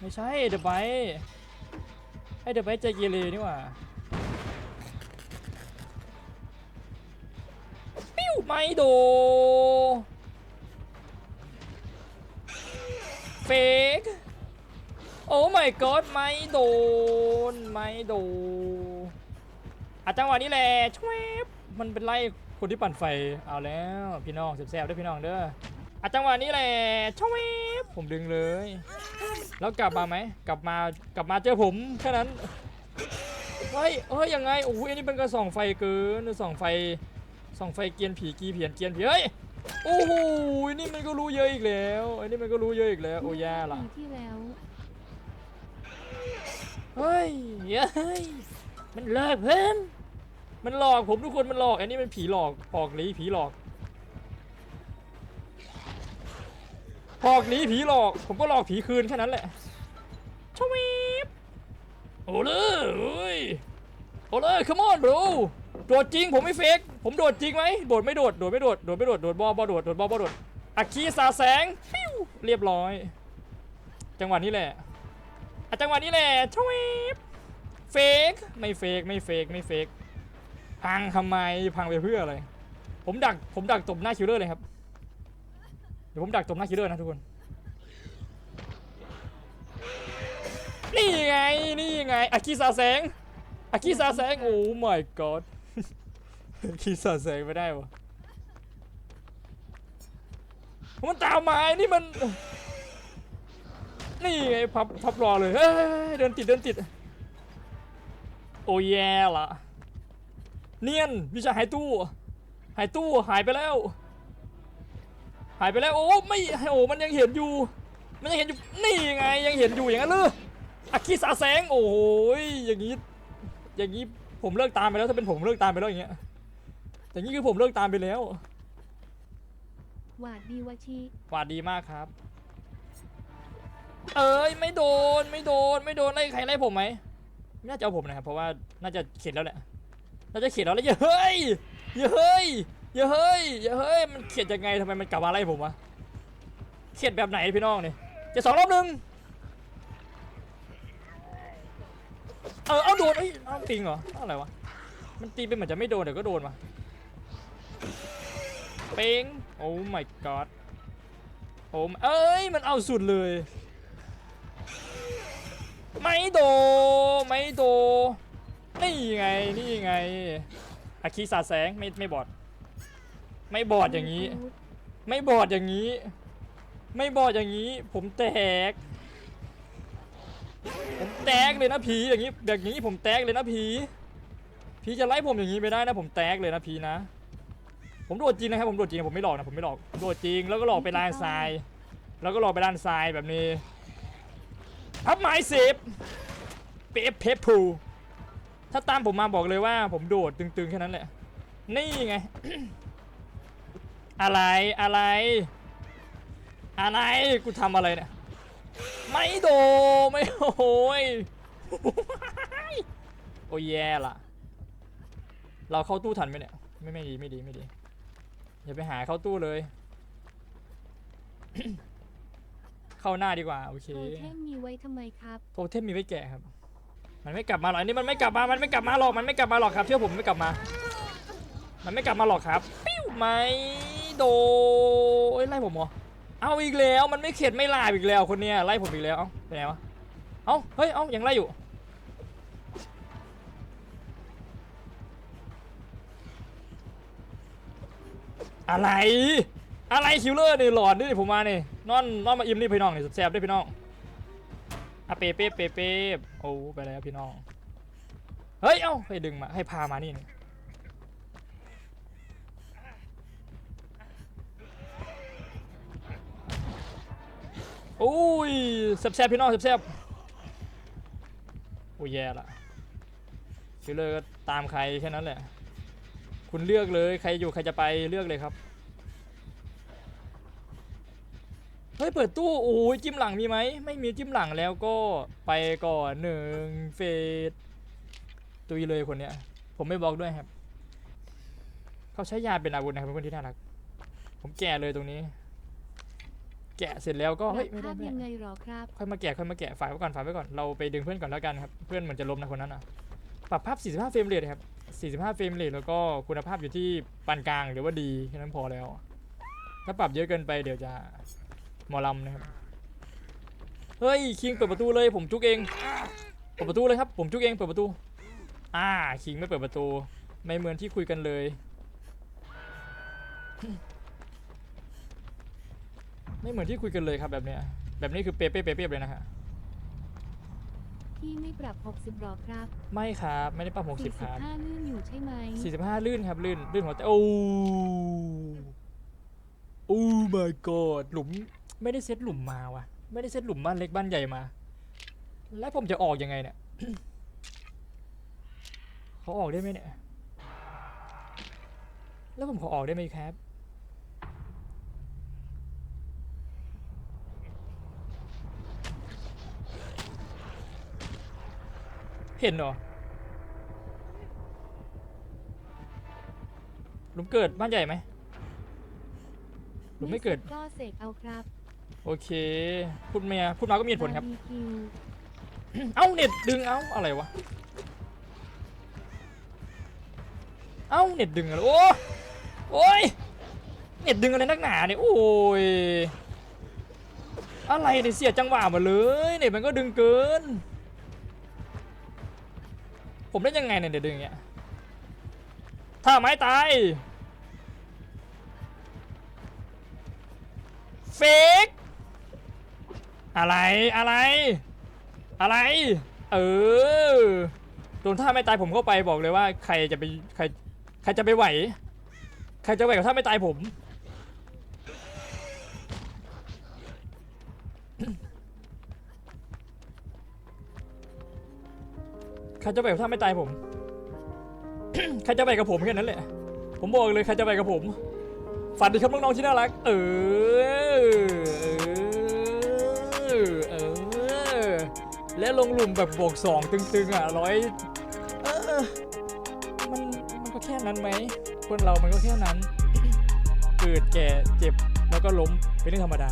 ไม่ใช่เดอะไบไอเดอะไบใจเกเรนี่หว่าปิ้วไม่โดเฟกโอ้ my god ไม่โดนไม่โดนอาจังหวะนี้แหละชวบมันเป็นไล่คนที่ปั่นไฟเอาแล้วพี่น้องแซบๆด้วยพี่น้องเด้อ อาจังหวะนี้แหละชวบผมดึงเลย แล้วกลับมาไหมกลับมากลับมาเจอผมแค่นั้นเฮ้ยเฮ้ยยังไงโอ้ยอันนี้เป็นกระส่องไฟเกินส่องไฟส่องไฟเกียนผีกีเผียนเกียนผีเฮ้ยโอ้โหนี่มันก็รู้เยอะอีกแล้วอันนี้มันก็รู้เยอะอีกแล้วโอ้แย่ละปีที่แล้วเฮ้ยเฮ้ยมันเลิกเพิ่มมันหลอกผมทุกคนมันหลอกอันนี้มันผีหลอกหอกหลีผีหลอก หอกหลีผีหลอก ผมก็หลอกผีคืนแค่นั้นแหละชวีบโอ้เลยเฮ้ยโอ้เลย come on bro โดดจริงผมไม่เฟกผมโดดจริงไหมโดดไม่โดดโดดไม่โดดโดดไม่โดดโดดบอบอโดดโดดบอบอโดดอัคคีสาแสงปิ้วเรียบร้อย จังหวะนี้แหละอะจังหวะนี้แหละชวีบเฟกไม่เฟกไม่เฟกไม่เฟกพังทำไมพังไปเพื่ออะไรผมดักผมดักตบหน้าคิวเลอร์เลยครับ เดี๋ยวผมดักตบหน้าคิวเลอร์นะทุกคน นี่ไง นี่ไง อากิซาแสง อากิซาแสง โอ้ my god อากิซาแสงไม่ได้วะมันตามมาไอ้นี่มัน นี่ไงพับพับรอเลย เฮ้ย เดินติด เดินติด โอ้แย่ละเนียนวิชาหายตู้ หายตู้หายไปแล้ว หายไปแล้วโอ้ไม่โอ้มันยังเห็นอยู่ มันยังเห็นอยู่นี่ไงยังเห็นอยู่อย่างนั้นเลยอากิสาแสงโอ้ยอย่างนี้อย่างนี้ผมเลิกตามไปแล้วถ้าเป็นผมเลิกตามไปแล้วอย่างเงี้ยอย่างนี้คือผมเลิกตามไปแล้วหวาดดีวาชิหวาดดีมากครับ เอ้ยไม่โดนไม่โดนไม่โดนไล่ใครไล่ผมไหมไม่น่าจะเอาผมนะครับเพราะว่าน่าจะเข็ดแล้วแหละน่าจะเข็ดแล้วแล้วอย่าเฮ้ยอย่าเฮ้ย อย่าเฮ้ยอย่าเฮ้ยมันเข็ดยังไงทำไมมันกลับมาไล่ผมวะเข็ดแบบไหนพี่น้องเนี่ยจะสองรอบหนึ่งเออเอาโดนเอ้ยเอาปิงเหรออะไรวะมันตีเป็นเหมือนจะไม่โดนเดี๋ยวก็โดนวะเป้งโอ้ my god ผมเอ้ยมันเอาสุดเลย ไม่โดไม่โดนี่ไงนี่ไงอาคีสาแสงไม่ไม่บอด ไม่บอดอย่างนี้ ไม่บอดอย่างนี้ ไม่บอดอย่างนี้ ผมแตก ผมแตกเลยนะผีอย่างนี้แบบนี้ผมแตกเลยนะผีผีจะไล่ผมอย่างนี้ไม่ได้นะ ผมแตกเลยนะผีนะ ผมโดดจริงนะครับผมโดดจริงผมไม่หลอกนะผมไม่หลอกโดดจริงแล้วก็หลอกไปด้านซ้าย แล้วก็หลอกไปด้านซ้ายแบบนี้พับไม้เซฟเปฟเพปพูถ้าตามผมมาบอกเลยว่า ผมโดดตึงๆแค่นั้นแหละนี่ไง อะไรอะไร อะไรกูทำอะไรเนี่ย ไม่โดไม่โอ้ยโอ้ยแย่ละเราเข้าตู้ทันไหมเนี่ย ไม่ไม่ดีไม่ดีไม่ดีอย่าไปหาเข้าตู้เลย เข้าหน้าดีกว่าโอเคโทเทมมีไว้ทำไมครับโทเทมมีไว้แกะครับมันไม่กลับมาหรอกอันนี้มันไม่กลับมามันไม่กลับมาหรอกมันไม่กลับมาหรอกครับเชื่อผมไม่กลับมา มันไม่กลับมาหรอกครับปิ้วไม่ โดเอ้ยไล่ผมเหรอเอาอีกแล้วมันไม่เข็ดไม่ลาบอีกแล้วคนเนี้ยไล่ผมอีกแล้ว เอ้าไปไหนวะ เอ้าเฮ้ย เอ้ายังไล่อยู่ อะไร อะไรคิวเลอร์นี่หลอนนี่ผมมาเนี่ยนอนนอนมาอิ่มนี่พี่น้องนี่แซ่บๆด้วยพี่น้องอะเปเป๊ะเป๊ะเป๊ะโอ้ไปแล้วพี่น้อง เฮ้ย เอ้าให้ดึงมาให้พามานี่นี่ โอ้ยแซ่บๆพี่น้องแซ่บๆโอ้ยแย่ละคิวเลอร์ก็ตามใครแค่นั้นแหละ คุณเลือกเลยใครอยู่ใครจะไปเลือกเลยครับ เฮ้ยเปิดตู้โอ้ยจิ้มหลังมีไหมไม่มีจิ้มหลังแล้วก็ไปก่อนหนึ่งเฟสตุยเลยคนเนี้ย ผมไม่บอกด้วยครับ เขาใช้ยาเป็นอาวุธนะครับเป็นคนที่น่ารัก ผมแก่เลยตรงนี้ แกะเสร็จแล้วก็ปรัเฮ้บยไม่ภาได้พไม่ยังได้ไงหรอครับค่อยมาแกะค่อยมาแกะฝากไว้ก่อนฝากไว้ก่อนเราไปดึงเพื่อนก่อนแล้วกันครับเพื่อนเหมือนจะล้มนะคนนั้นอะปรับภาพ 45 เฟรมเรทครับ45 เฟรมเรทแล้วก็คุณภาพอยู่ที่ปานกลางหรือว่าดีแค่นั้นพอแล้ว ถ้าปรับเยอะเกินไปเดี๋ยวจะหมอลำนะครับเฮ้ยคิงเปิดประตูเลยผมจุกเองเปิดประตูเลยครับผมจุกเองเปิดประตู อ่าคิงไม่เปิดประตู ไม่เหมือนที่คุยกันเลย ไม่เหมือนที่คุยกันเลยครับแบบเนี้ย แบบนี้คือเป๊ะๆเป๊ะๆเลยนะฮะ พี่ไม่ปรับ 60หรอครับไม่ครับไม่ได้ปรับหกสิบครับ45ลื่นอยู่ใช่ไหมสี่สิบห้าลื่นครับลื่นลื่นหัวแต่โอ้โอ้ my god หลุมไม่ได้เซตหลุมมาวะไม่ได้เซตหลุมบ้านเล็กบ้านใหญ่มา แล้วผมจะออกยังไงเนี่ย เขาออกได้ไหมเนี่ย แล้วผมขอออกได้ไหมครับ เห็นเหรอหลุมเกิดบ้านใหญ่ไหมหลุมไม่เกิดสุก็เสกเอาครับโอเค พูดเมียพูดมาก็มีเหตุผลครับบาร์บีคิวเอ้าเน็ตดึงเอ้าอะไรวะ เอ้าเน็ตดึงอะไรโอ้โอ้ยเน็ตดึงอะไรนักหนาเนี่ยโอ้ยอะไรเนี่ยเสียจังหวะหมาเลยเน็ตมันก็ดึงเกิน ผมได้ยังไงเนี่ยเดี๋ยวดึงอย่างเงี้ยถ้าไม้ตายเฟกอะไรอะไร อะไร เออโดนท่าไม่ตายผมเข้าไปบอกเลยว่า ใครจะไปใคร ใครจะไปไหว ใครจะไหวกับท่าไม่ตายผม ใครจะไหวกับท่าไม่ตายผม ใครจะไปกับผมแค่นั้นแหละ ผมบอกเลยใครจะไปกับผม ฝันดีครับน้องๆที่น่ารัก เออ เออ เออ และลงหลุมแบบบวกสองตึงๆอะร้อยเออ มันมันก็แค่นั้นไหม คนเรามันก็แค่นั้น เกิดแก่เจ็บแล้วก็ล้มเป็นเรื่องธรรมดา